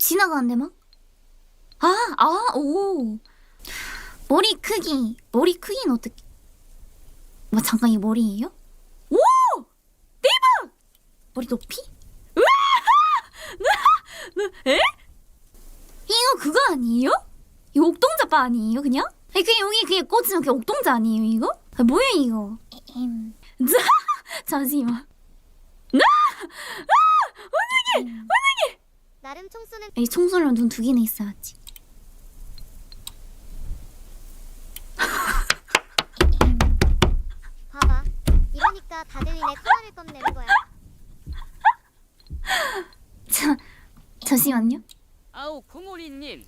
지나가는데 막? 아, 아, 오. 머리 크기. 머리 크기는 어떻게? 뭐 잠깐 이 머리예요? 오! 대박! 머리 높이? 으아! 에? 이거 그거 아니에요? 이거 옥동자 바 아니에요, 그냥? 아니, 그냥 여기 그냥 꽂으면 그냥 옥동자 아니에요, 이거? 아, 뭐야, 이거? 음. 잠시만. 나 름 총수는 이 청소년 눈두 개나 있어야지. 봐봐. 이러니까 다들 니네 커마를 껌내는 거야. 자, 잠시만요. 아우 콩오리님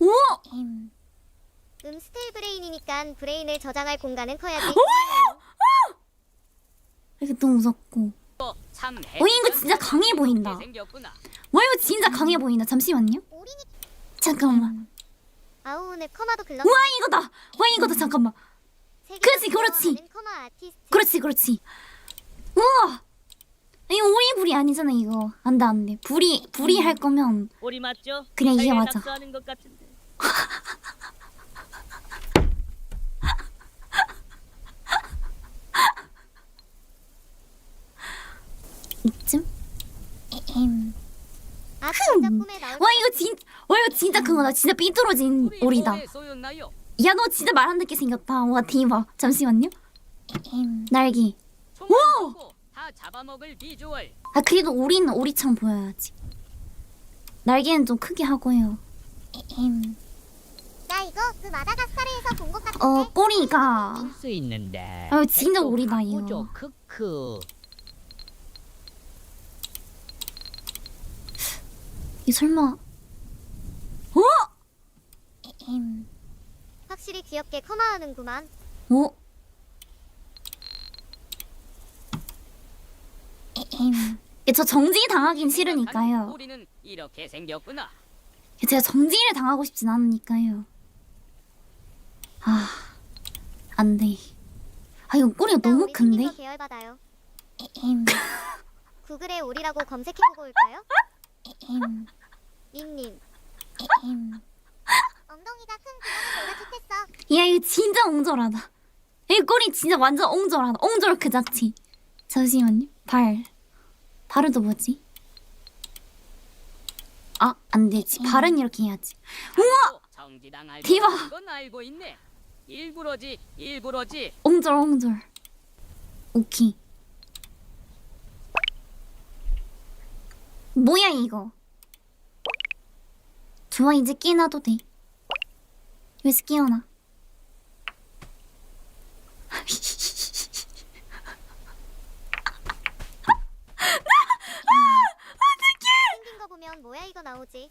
오! 음 스테이 브레인이니까 브레인을 저장할 공간은 커야지. 이거 너무 무섭고. 참 어, 이거 진짜 강해 보인다. 와, 이거 진짜 강해 보인다. 잠시만요. 잠깐만. 아우 오늘 커마도 글렀. 와, 이거다. 와, 이거다. 잠깐만. 그렇지, 그렇지. 그렇지, 그렇지. 우와! 이거 오리 불이 아니잖아, 이거. 안 돼, 안 돼. 불이, 불이 할 거면. 오리 맞죠? 그냥 이게 잘 맞아. 낙서하는 것 같은데. 이쯤? 음. 아 진짜 꿈에 나올. 와, 이거 진, 와, 이거 진짜 큰 거다. 진짜 삐뚤어진 오리다. 야, 너 진짜 말 안 듣게 생겼다. 와, 대박. 잠시만요. 날개. 다 잡아먹을 비주얼. 아, 그래도 오리는 오리처럼 보여야지. 날개는 좀 크게 하고요. 나 이거 그 마다가스카르에서 본 것 같은데. 어, 꼬리가. 수 있는데. 아유, 진짜 오리다, 이거. 크크. 이 설마. 어? 확실히 귀엽게 커마하는구만. 어? 예, 저 정지 당하긴 싫으니까요. 오리는 이렇게 생겼구나. 제가 정지를 당하고 싶진 않으니까요. 아, 안 돼. 아, 이거 꼬리가 나 너무 큰데? 계열 받아요. 구글에 오리라고 검색해보고 올까요? 님 엉덩이가 큰 그거는 내가 좋겠어. 야, 이거 진짜 옹졸하다. 이 꼬리 진짜 완전 옹졸하다. 옹졸 그 자체. 잠시만요. 발. 발은 또 뭐지? 아, 안 되지. 발은 이렇게 해야지. 우와! 정지당할 대박! 건 알고 있네. 일부러지 일부러지. 옹졸, 옹졸. 오케이. 뭐야, 이거? 좋아, 이제 깨놔도 돼. 여기서 깨어나. 생긴 거 보면 뭐야 이거 나오지.